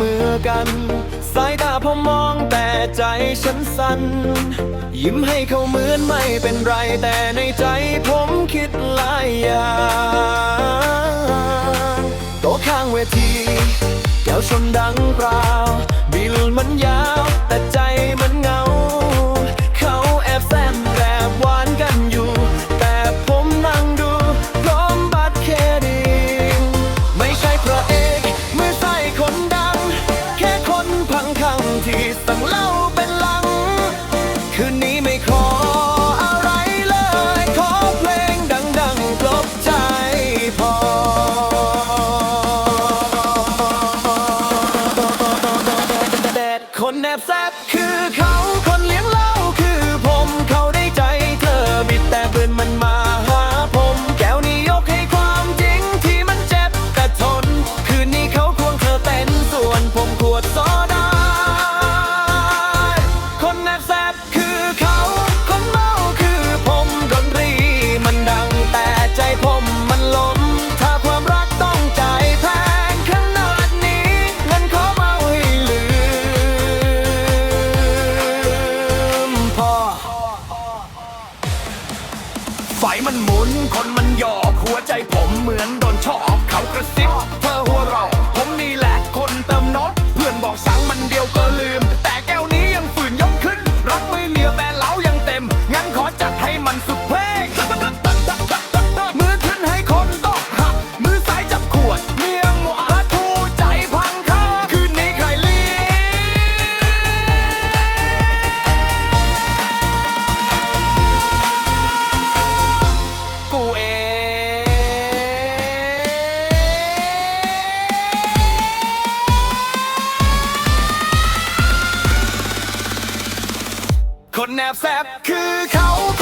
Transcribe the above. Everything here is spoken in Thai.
มือกัน สายตาพอมองแต่ใจฉันสั้นยิ้มให้เขาเหมือนไม่เป็นไรแต่ในใจผมคิดหลายอย่างโต๊ะข้างเวที แก้วชนดังกล่าว nap ไฟมันหมุนคนมันหยอกหัวใจผมเหมือนโดนชอบเขากระซิบเธอหัวเราะ คนแนบแซบคือเขา